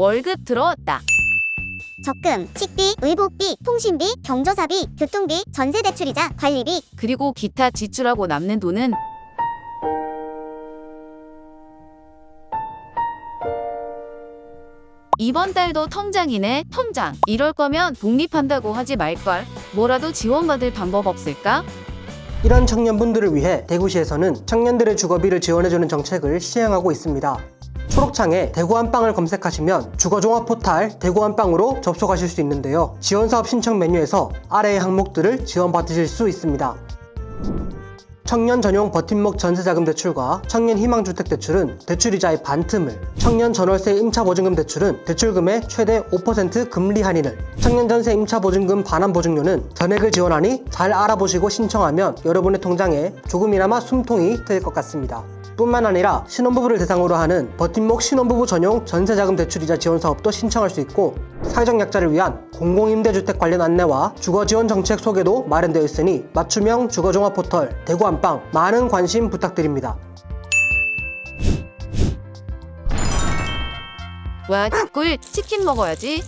월급 들어왔다. 적금, 식비, 의복비, 통신비, 경조사비, 교통비, 전세대출이자 관리비, 그리고 기타 지출하고 남는 돈은 이번 달도 통장이네 통장 이럴 거면 독립한다고 하지 말걸 뭐라도 지원받을 방법 없을까? 이런 청년분들을 위해 대구시에서는 청년들의 주거비를 지원해주는 정책을 시행하고 있습니다. 초록창에 대구안방을 검색하시면 주거종합 포탈 대구안방으로 접속하실 수 있는데요. 지원사업 신청 메뉴에서 아래의 항목들을 지원받으실 수 있습니다. 청년 전용 버팀목 전세자금 대출과 청년 희망주택 대출은 대출이자의 반틈을, 청년 전월세 임차보증금 대출은 대출금의 최대 5% 금리 할인을, 청년 전세 임차보증금 반환 보증료는 전액을 지원하니 잘 알아보시고 신청하면 여러분의 통장에 조금이나마 숨통이 트일 것 같습니다. 뿐만 아니라 신혼부부를 대상으로 하는 버팀목 신혼부부 전용 전세자금 대출이자 지원 사업도 신청할 수 있고 사회적 약자를 위한 공공임대주택 관련 안내와 주거지원 정책 소개도 마련되어 있으니 맞춤형 주거종합 포털 대구 안방 많은 관심 부탁드립니다. 와, 꿀 치킨 먹어야지.